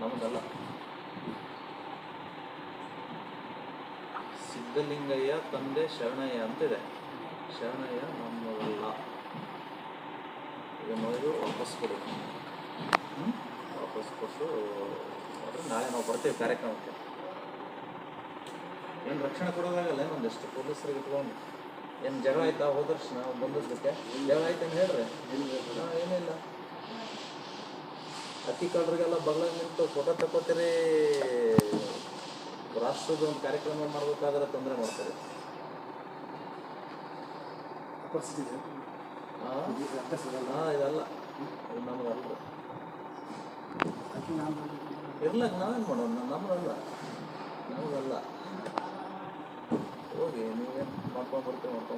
ನಮ್ಮದಲ್ಲ ಸಿದ್ಧಲಿಂಗಯ್ಯ ತಂದೆ ಶರಣಯ್ಯ ಅಂತಿದೆ. ಶರಣಯ್ಯ ನಮ್ಮದಲ್ಲ ಈಗ ನೋಡಿದ್ರು ವಾಪಸ್ ಕೊಡು? ವಾಪಸ್ ಕೊಟ್ಟು ನೋಡ್ರಿ ನಾಳೆ ನಾವು ಬರ್ತೀವಿ ಕಾರ್ಯಕ್ರಮಕ್ಕೆ. ಏನು ರಕ್ಷಣೆ ಕೊಡೋದಾಗಲ್ಲ ಏನೊಂದಿಷ್ಟು ಪೊಲೀಸರಿಗೆ ಇಟ್ಕೊಂಡು. ಏನು ಜಗಳ ಆಯ್ತಾ ಹೋದ ವರ್ಷ ನಾವು ಬಂದದ್ದಕ್ಕೆ ಜಗಳ ಆಯ್ತು ಅಂತ ಹೇಳ್ರಿ. ಹಾಂ ಅಕ್ಕಿ ಕಳ್ರಿಗೆಲ್ಲ ಬಗ್ಲಾಗ ನಿಂತು ಫೋಟೋ ತಗೋತೀರಿ ರಾಷ್ಟ್ರದ ಒಂದು ಕಾರ್ಯಕ್ರಮ ಮಾಡ್ಬೇಕಾದ್ರೆ ತೊಂದರೆ ಮಾಡ್ತಾರೆ. ಇದಲ್ಲ. ಇದು ನಮಗಲ್ಲ ಇರ್ಲಕ್ಕ ನಾವೇನು ಮಾಡೋಣ ನಮ್ಮದಲ್ಲ ನಮಗಲ್ಲ ಹೋಗಿ ನೀವೇನು ಮಾಡ್ಕೊಂಡು ಬರ್ತೀವಿ ಮಾಡ್ಕೊಂಡು ಬರ್ತೀವಿ